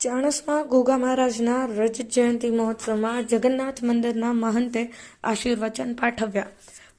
ચાણસમાં ગોગા મહારાજના રજત જયંતિ મહોત્સવમાં જગન્નાથ મંદિરના મહંતે આશીર્વચન પાઠવ્યા.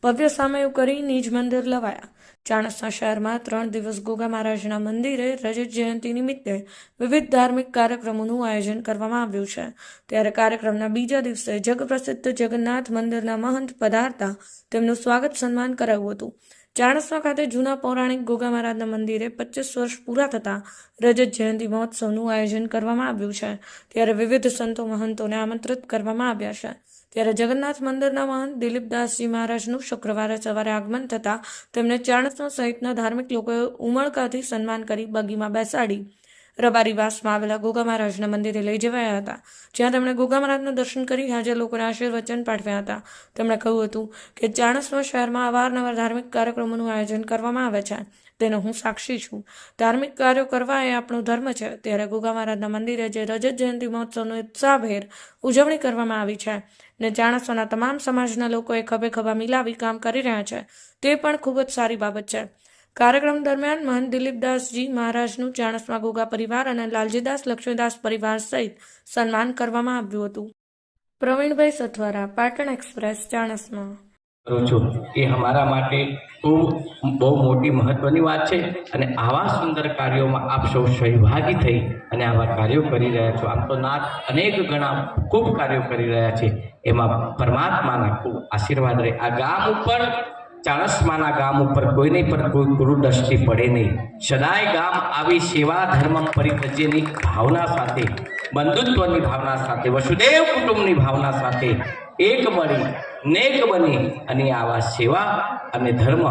ભવ્ય સામયું કરી નિજ મંદિર લવાયા. ચાણસના શહેરમાં ત્રણ દિવસ ગોગા મહારાજના મંદિરે રજત જયંતિ નિમિત્તે વિવિધ ધાર્મિક કાર્યક્રમોનું આયોજન કરવામાં આવ્યું છે. ત્યારે કાર્યક્રમના બીજા દિવસે જગપ્રસિદ્ધ જગન્નાથ મંદિરના મહંત પધારતા તેમનું સ્વાગત સન્માન કરાયું હતું. ચાણસ્મા ખાતે જૂના પૌરાણિક ગોગા મહારાજના મંદિરે પચીસ વર્ષ પૂરા થતા રજત જયંતિ મહોત્સવનું આયોજન કરવામાં આવ્યું છે. ત્યારે વિવિધ સંતો મહંતોને આમંત્રિત કરવામાં આવ્યા છે. ત્યારે જગન્નાથ મંદિરના મહંત દિલીપદાસજી મહારાજનું શુક્રવારે સવારે આગમન થતાં તેમને ચાણસ્મા સહિતના ધાર્મિક લોકોએ ઉમળકાથી સન્માન કરી બગીમાં બેસાડી. રબારીવાસમાં આવેલા ગોગા મહારાજના મંદિરે લઈ જવાયા હતા. જ્યાં તેમણે ગોગા મહારાજના દર્શન કરી હાજર લોકોને આશીર્વચન પાઠવ્યા હતા. તેમણે કહ્યું હતું કે ચાણસ્મા શહેરમાં અવારનવાર ધાર્મિક કાર્યક્રમોનું આયોજન કરવામાં આવે છે. તેનો હું સાક્ષી છું. ધાર્મિક કાર્યો કરવા એ આપણો ધર્મ છે. ત્યારે ગોગા મહારાજના મંદિરે જે રજત જયંતિ મહોત્સવનું ઉત્સાહભેર ઉજવણી કરવામાં આવી છે ને ચાણસ્માના તમામ સમાજના લોકોએ ખભે ખભા મિલાવી કામ કરી રહ્યા છે, તે પણ ખૂબ જ સારી બાબત છે. કાર્યક્રમ દરમિયાન મહંત દિલીપદાસજી મહારાજનું ચાણસમા ગોગા પરિવાર અને લાલજીદાસ લક્ષ્મીદાસ પરિવાર સહિત સન્માન કરવામાં આવ્યું હતું. પ્રવીણભાઈ સથવારા, પાટણ એક્સપ્રેસ, ચાણસમાં. કરું છું. એ અમારા માટે ખૂબ બહુ મોટી મહત્વની વાત છે અને આવા સુંદર કાર્યોમાં આપ સૌ સહભાગી થઈ અને આવા કાર્યો કરી રહ્યા છો. આમ તો નાથ અનેક ગણા ખૂબ કાર્યો કરી રહ્યા છે. એમાં પરમાત્માના ખૂબ આશીર્વાદ રહે. આ ગામ ઉપર ચાણસમાના ગામ ઉપર કોઈને પર કોઈ ગુરુદ્રષ્ટિ પડે નહીં. સદાય ગામ આવી સેવા ધર્મ પરિત્યજ્યની ભાવના સાથે, બંધુત્વની ભાવના સાથે, વસુદેવ કુટુંબની ભાવના સાથે એક મળી નેક બની અને આવા સેવા અને ધર્મ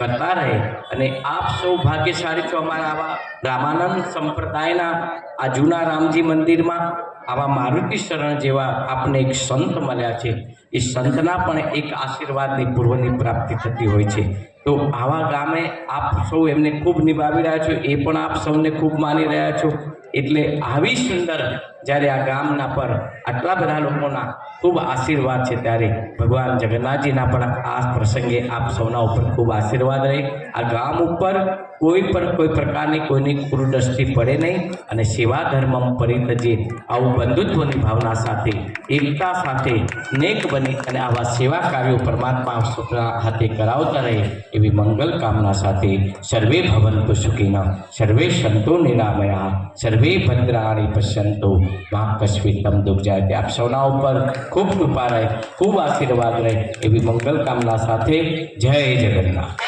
કરતા રહે. અને આપ સૌ ભાગ્યશાળી છો અમારા આવા રામાનંદ સંપ્રદાયના, આ જૂના રામજી મંદિરમાં, આવા મારુતિ શરણ જેવા આપને એક સંત મળ્યા છે. એ સંતના પણ એક આશીર્વાદની પૂર્વની પ્રાપ્તિ થતી હોય છે. તો આવા ગામે આપ સૌ એમને ખૂબ નિભાવી રહ્યા છો, એ પણ આપ સૌને ખૂબ માની રહ્યા છો. એટલે આવી સુંદર જ્યારે આ ગામના પર આટલા બધા લોકોના ખૂબ આશીર્વાદ છે ત્યારે ભગવાન જગન્નાથજીના પણ આ પ્રસંગે આપ સૌના ઉપર ખૂબ આશીર્વાદ રહે. આ ગામ ઉપર કોઈ પણ કોઈ પ્રકારની કોઈની કુરુદ્રષ્ટિ પડે નહીં અને સેવા ધર્મ પરિતજે આવું બંધુત્વની ભાવના સાથે, એકતા સાથે, નેક બની અને આવા સેવા કાર્યો પરમાત્મા હાથે કરાવતા રહે એવી મંગલ કામના સાથે સર્વે ભવંતુ સુખીના, સર્વે સંતો નિરામયા, સર્વે ભદ્રાણી પશ્યંતો. મા તમ દુઃખ જાય આપ સૌના ઉપર ખૂબ કૃપા રહે, ખૂબ આશીર્વાદ રહે એવી મંગલ કામના સાથે જય જગન્નાથ.